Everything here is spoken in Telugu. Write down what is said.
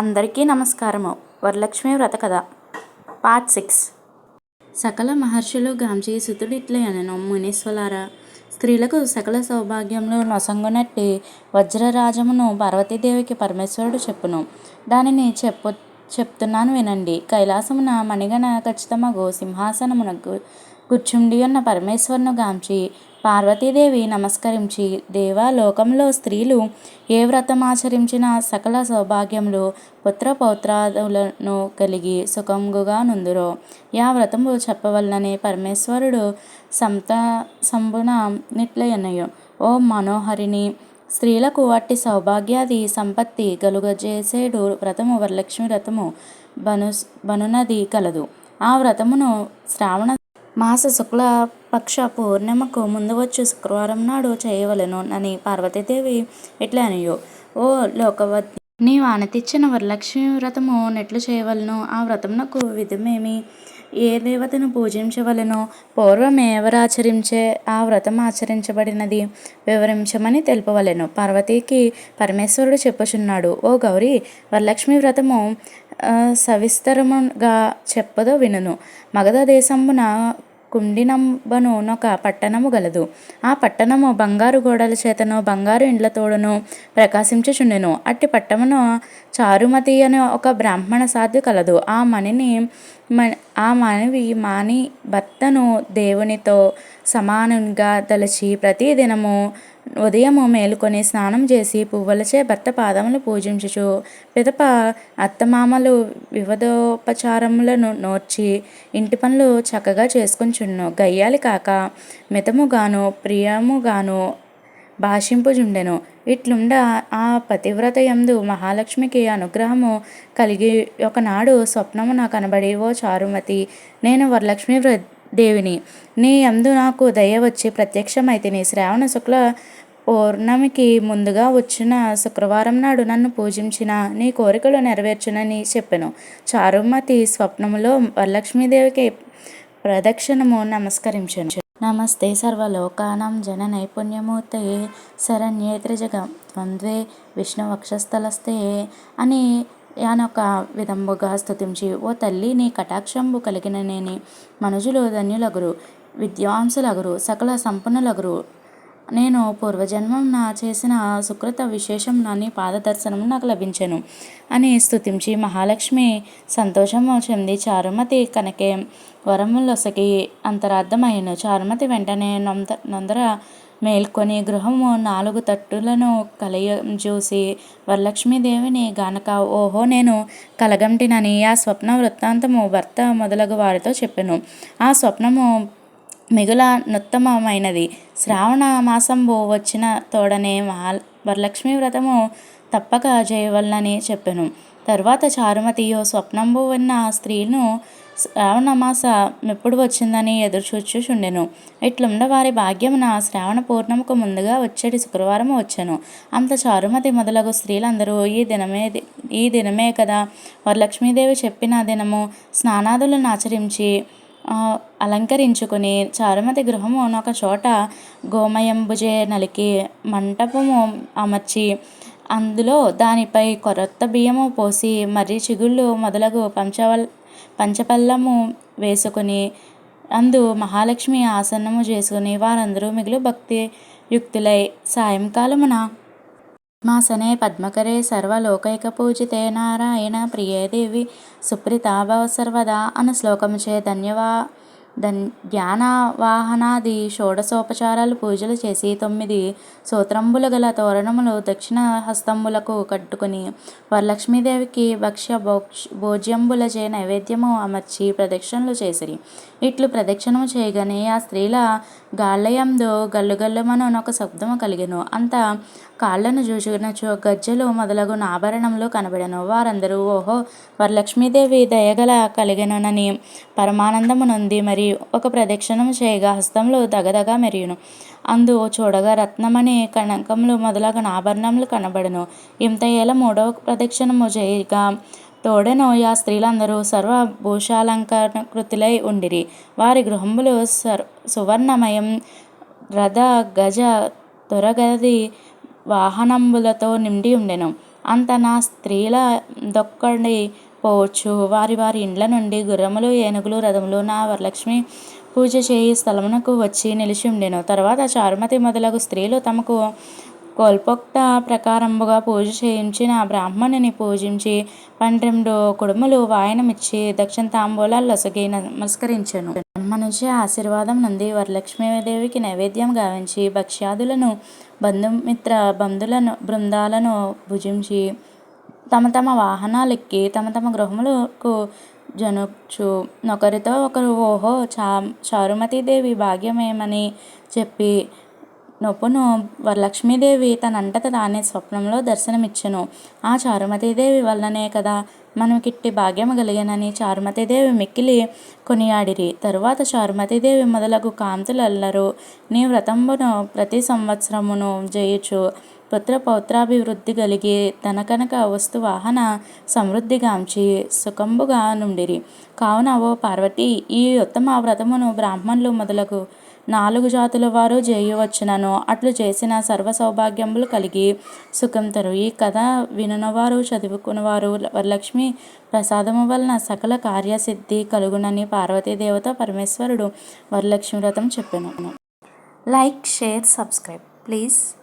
అందరికీ నమస్కారము. వరలక్ష్మి వ్రత కథ పార్ట్ సిక్స్. సకల మహర్షులు గాంచి అనను మునీశ్వలారా. స్త్రీలకు సకల సౌభాగ్యంలో నొసంగునట్టి వజ్రరాజమును పార్వతీదేవికి పరమేశ్వరుడు చెప్పును. దానిని చెప్పు చెప్తున్నాను వినండి. కైలాసమున మణిగణ ఖచ్చితమగు సింహాసనమునకు కూర్చుండి ఉన్న పరమేశ్వరును గాంచి పార్వతీదేవి నమస్కరించి దేవా లోకంలో స్త్రీలు ఏ వ్రతం ఆచరించినా సకల సౌభాగ్యములు పుత్ర పౌత్రాదులను కలిగి సుఖంగుగా నుందురో. యా వ్రతము చెప్పవలనని పరమేశ్వరుడు సంత సంబున నిట్లయనయు. ఓ మనోహరిని స్త్రీలకు అట్టి సౌభాగ్యాది సంపత్తి గలుగజేసేడు వ్రతము వరలక్ష్మి వ్రతము బను బనునది కలదు. ఆ వ్రతమును శ్రావణ మాస శుక్ల పక్ష పూర్ణిమకు ముందు వచ్చు శుక్రవారం నాడు చేయవలెను అని పార్వతీదేవి ఇట్లా అనియో. ఓ లోకవత్ నీ వానతిచ్చిన వరలక్ష్మి వ్రతము నెట్లు చేయవలను. ఆ వ్రతమునకు విధమేమి? ఏ దేవతను పూజించవలెనో? పూర్వం ఎవరాచరించే ఆ వ్రతం ఆచరించబడినది? వివరించమని తెలుపవలెను. పార్వతీకి పరమేశ్వరుడు చెప్పుచున్నాడు. ఓ గౌరీ వరలక్ష్మి వ్రతము సవిస్తరముగా చెప్పదో వినును. మగధ దేశమున కుండినంబనునొక పట్టణము గలదు. ఆ పట్టణము బంగారు గోడల చేతను బంగారు ఇండ్లతోడును ప్రకాశించుచుండెను. అట్టి పట్టమును చారుమతి అనే ఒక బ్రాహ్మణ సాధ్య కలదు. ఆ మణిని ఆ మనివి మాని భర్తను దేవునితో సమానంగా తలచి ప్రతిదినము ఉదయము మేలుకొని స్నానం చేసి పువ్వులచే భర్త పాదములు పూజించుచు పిదప అత్తమామలు వివధోపచారములను నోర్చి ఇంటి పనులు చక్కగా చేసుకుంచున్ను గయ్యాలి కాక మితముగాను ప్రియముగాను భాషింపుజుండెను ఇట్లుండ ఆ పతివ్రత యందు మహాలక్ష్మికి అనుగ్రహము కలిగి ఒకనాడు స్వప్నమున కనబడి ఓ చారుమతి నేను వరలక్ష్మి దేవిని. నీ యందు నాకు దయ వచ్చి ప్రత్యక్షమైతిని. శ్రావణ శుక్ల పౌర్ణమికి ముందుగా వచ్చిన శుక్రవారం నాడు నన్ను పూజించిన నీ కోరికలు నెరవేర్చునని చెప్పాను. చారుమతి స్వప్నములో వరలక్ష్మీదేవికి ప్రదక్షిణము నమస్కరించను. నమస్తే సర్వలోకానాం జన నైపుణ్యమూర్తయే శరణ్యే త్రిజగ ద్వంద్వే విష్ణు వక్షస్థలస్తే అని యానొక విధంబుగా స్థుతించి ఓ తల్లి నీ కటాక్షంబు కలిగిన నేని మనుషులు ధన్యులగురు విద్వాంసులగురు సకల సంపన్నులగురు నేను పూర్వజన్మం చేసిన సుకృత విశేషం నాని పాదదర్శనం నాకు లభించెను అని స్తుతించి మహాలక్ష్మి సంతోషము చెంది చారుమతి కనకే వరములొసకి అంతరార్థమయ్యను. చారుమతి వెంటనే నొంద నొందర మేల్కొని గృహము నాలుగు తట్టులను కలయజూసి వరలక్ష్మీదేవిని గనక ఓహో నేను కలగంటినని ఆ స్వప్న వృత్తాంతము భర్త మొదలగు వారితో చెప్పెను. ఆ స్వప్నము మిగుల నుత్తమమైనది. శ్రావణ మాసంబు వచ్చిన తోడనే మహా వరలక్ష్మి వ్రతము తప్పక చేయవలనని చెప్పెను. తర్వాత చారుమతియో స్వప్నంబు ఉన్న స్త్రీను శ్రావణమాస ఎప్పుడు వచ్చిందని ఎదురుచూచుచుండెను. ఇట్లుండ వారి భాగ్యమున శ్రావణ పూర్ణముకు ముందుగా వచ్చేటి శుక్రవారం వచ్చెను. అంత చారుమతి మొదలగు స్త్రీలందరూ ఈ దినమే ఈ దినమే కదా వరలక్ష్మీదేవి చెప్పిన దినము స్నానాదులను ఆచరించి అలంకరించుకుని చారుమతి గృహము ఒక చోట గోమయంబుజే నలికి మంటపము అమర్చి అందులో దానిపై కొరొత్త బియ్యము పోసి మర్రి చిగుళ్ళు మొదలగు పంచవల్ పంచపల్లము వేసుకుని అందు మహాలక్ష్మి ఆసనము చేసుకుని వారందరూ మిగులు భక్తి యుక్తులై సాయంకాలమున మాసనే పద్మకరే సర్వలోకైక పూజితే నారాయణ ప్రియేదేవి సుప్రీతాభవ సర్వదా అను శ్లోకముచే ధన్యవా. ధ్యాన వాహనాది షోడశోపచారాలు పూజలు చేసి తొమ్మిది సూత్రంబులు గల తోరణములు దక్షిణ హస్తంబులకు కట్టుకుని వరలక్ష్మీదేవికి భక్ష్య భోక్ష భోజ్యంబులచే నైవేద్యము అమర్చి ప్రదక్షిణలు చేసిరి. ఇట్లు ప్రదక్షిణము చేయగానే ఆ స్త్రీల గాళ్ళయందు గల్లుగల్లుమను ఒక శబ్దము కలిగెను. అంత కాళ్ళను చూచినచో గజ్జెలు మొదలగు ఆభరణములు కనబడను. వారందరూ ఓహో వరలక్ష్మీదేవి దయగల కలిగెనునని పరమానందమునుంది మరి ఒక ప్రదక్షిణము చేయగా హస్తంలో దగదగ మెరియును. అందు చూడగా రత్నమణి కనకములు మొదలగు ఆభరణములు కనబడను. ఇంత ఏళ మూడవ ప్రదక్షిణము చేయగా తోడెను ఆ స్త్రీలందరూ సర్వభూషాలంకృతులై ఉండిరి. వారి గృహములు సర్ సువర్ణమయం రథ గజ తురగది వాహనంబులతో నిండి ఉండెను. అంత నా స్త్రీల దొక్కడి పోవచ్చు. వారి వారి ఇండ్ల నుండి గుర్రములు ఏనుగులు రథములు నా వరలక్ష్మి పూజ చేయి స్థలమునకు వచ్చి నిలిచి ఉండెను. తర్వాత చారుమతి మొదలగు స్త్రీలు తమకు కోల్పొక్త ప్రకారముగా పూజ చేయించిన బ్రాహ్మణుని పూజించి పన్నెండు కుడుములు వాయనమిచ్చి దక్షిణ తాంబూలాలు లొసగి నమస్కరించాను. బ్రహ్మ నుంచి ఆశీర్వాదం నుండి వరలక్ష్మీదేవికి నైవేద్యం గావించి భక్ష్యాదులను బంధుమిత్ర బంధులను బృందాలను భుజించి తమ తమ వాహనాలెక్కి తమ తమ గృహములకు జనుచు. ఒకరితో ఒకరు ఓహో చా చారుమతీదేవి భాగ్యమేమని చెప్పి నొప్పును వరలక్ష్మీదేవి తనంతట తానే స్వప్నంలో దర్శనమిచ్చెను. ఆ చారుమతీదేవి వల్లనే కదా మనకిట్టి భాగ్యము కలిగెనని చారుమతీదేవి మిక్కిలి కొనియాడిరి. తరువాత చారుమతీదేవి మొదలగు కాంతులెల్లరూ. నీ వ్రతంబును ప్రతి సంవత్సరమును జేయుచు. పుత్ర పౌత్రాభివృద్ధి కలిగి ధనకనక వస్తు వాహన సమృద్ధిగాంచి సుఖంబుగా నుండిరి. కావున ఓ పార్వతి ఈ ఉత్తమ వ్రతమును బ్రాహ్మణులు మొదలగు నాలుగు జాతుల వారు చేయవచ్చునను అట్లు చేసిన సర్వ సౌభాగ్యములు కలిగి సుఖంతరు ఈ కథ వినునవారు చదువుకున్నవారు వరలక్ష్మి ప్రసాదము వలన సకల కార్యసిద్ధి కలుగునని పార్వతీదేవత పరమేశ్వరుడు వరలక్ష్మి వ్రతం చెప్పాను. Like share subscribe please.